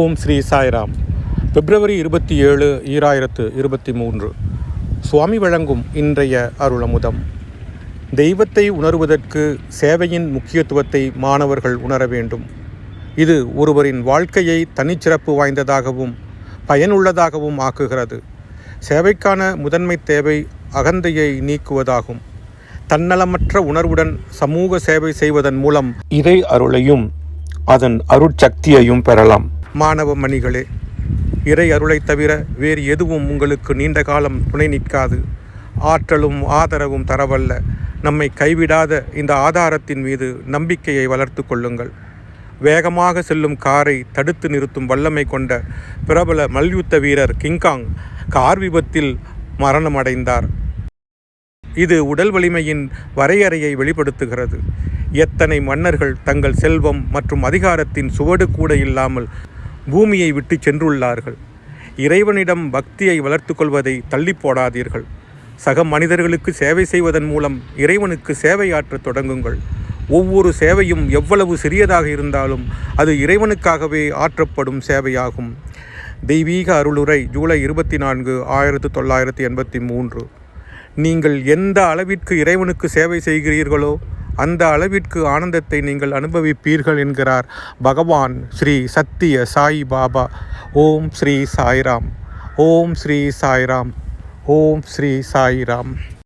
ஓம் ஸ்ரீ சாய்ராம். பிப்ரவரி இருபத்தி ஏழு ஈராயிரத்து இருபத்தி மூன்று. சுவாமி வழங்கும் இன்றைய அருளமுதம். தெய்வத்தை உணர்வதற்கு சேவையின் முக்கியத்துவத்தை மாணவர்கள் உணர வேண்டும். இது ஒருவரின் வாழ்க்கையை தனிச்சிறப்பு வாய்ந்ததாகவும் பயனுள்ளதாகவும் ஆக்குகிறது. சேவைக்கான முதன்மை தேவை அகந்தையை நீக்குவதாகும். தன்னலமற்ற உணர்வுடன் சமூக சேவை செய்வதன் மூலம் இறை அருளையும் அதன் அருட்சக்தியையும் பெறலாம். மாணவ மணிகளே இறை அருளைத் தவிர வேறு எதுவும் உங்களுக்கு நீண்ட காலம் துணை நிற்காது. ஆற்றலும் ஆதரவும் தரவல்ல. நம்மை கைவிடாத இந்த ஆதாரத்தின் மீது நம்பிக்கையை வளர்த்து கொள்ளுங்கள். வேகமாக செல்லும் காரை தடுத்து நிறுத்தும் வல்லமை கொண்ட பிரபல மல்யுத்த வீரர் கிங்காங் கார் விபத்தில் மரணமடைந்தார். இது உடல் வலிமையின் வரையறையை வெளிப்படுத்துகிறது. எத்தனை மன்னர்கள் தங்கள் செல்வம் மற்றும் அதிகாரத்தின் சுவடு கூட இல்லாமல் பூமியை விட்டு சென்றுள்ளார்கள். இறைவனிடம் பக்தியை வளர்த்து கொள்வதை தள்ளி போடாதீர்கள். சக மனிதர்களுக்கு சேவை செய்வதன் மூலம் இறைவனுக்கு சேவையாற்றத் தொடங்குங்கள். ஒவ்வொரு சேவையும் எவ்வளவு சிறியதாக இருந்தாலும் அது இறைவனுக்காகவே ஆற்றப்படும் சேவையாகும். தெய்வீக அருளுரை ஜூலை இருபத்தி நான்கு ஆயிரத்து தொள்ளாயிரத்தி எண்பத்தி மூன்று. நீங்கள் எந்த அளவிற்கு இறைவனுக்கு சேவை செய்கிறீர்களோ அந்த அளவிற்கு ஆனந்தத்தை நீங்கள் அனுபவிப்பீர்கள் என்கிறார் பகவான் ஸ்ரீ சத்திய சாய் பாபா. ஓம் ஸ்ரீ சாய்ராம். ஓம் ஸ்ரீ சாய்ராம். ஓம் ஸ்ரீ சாய்ராம்.